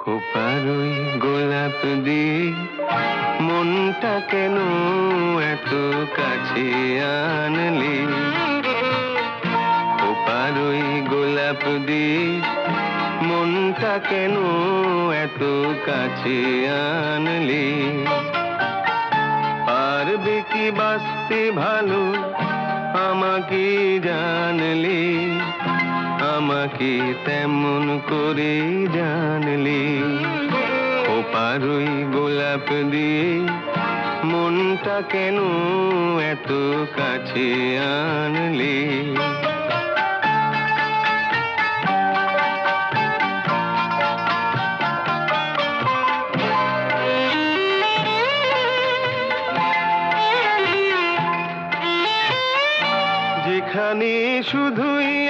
খোপারই গোলাপ দিয়ে। মনটা কেন এত কাছে আনলি? খোপারই গোলাপ দিয়ে, মনটা কেন এত কাছে আনলি? পারবে কি বাঁচতে ভালো, আমাকে জানলি? আমাকে তেমন করে জানলি, ও পারই গোলাপ দিয়ে মনটা কেন এত কাছে আনলি? যেখানে শুধুই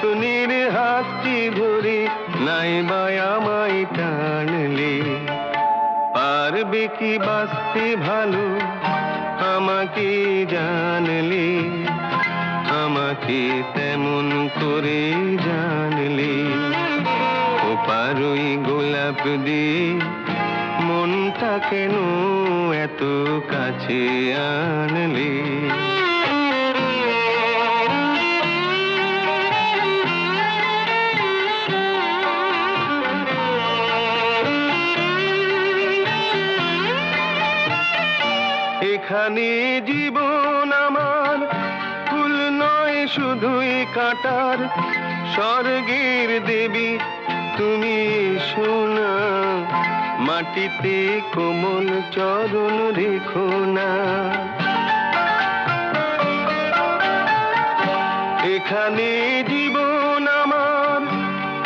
স্বপ্নের হাতটি ধরে নাই আমায় টানলে। পারবে কি বাঁচতে ভালো? আমাকে জানলে। আমাকে তেমন করে জানলে। ও পারই গোলাপ দিয়ে মনটা কেন এত কাছে আনলে? এখানে জীবন আমার, ফুল নয় শুধুই কাটার। স্বর্গের দেবী, তুমি শোনা মাটিতে কোমল চরণ রেখো না। এখানে জীবন আমার,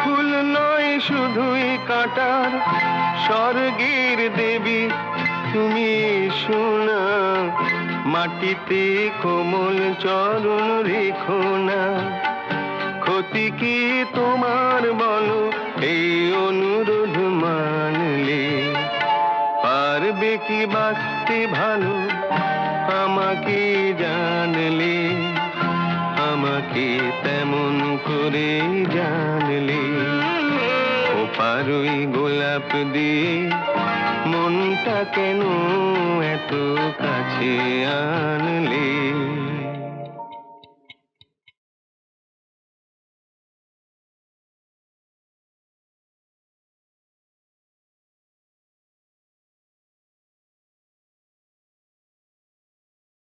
ফুল নয় শুধুই কাটার। স্বর্গের দেবী তুমি শোনা, মাটিতে কোমল চরণ রেখো না। ক্ষতি কি তোমার বলো, এই অনুরোধ মানলে? পারবে কি বাঁচতে ভালো, আমাকে জানলে? গোলাপ দিয়ে মনটা কেন এত কাছে আনলে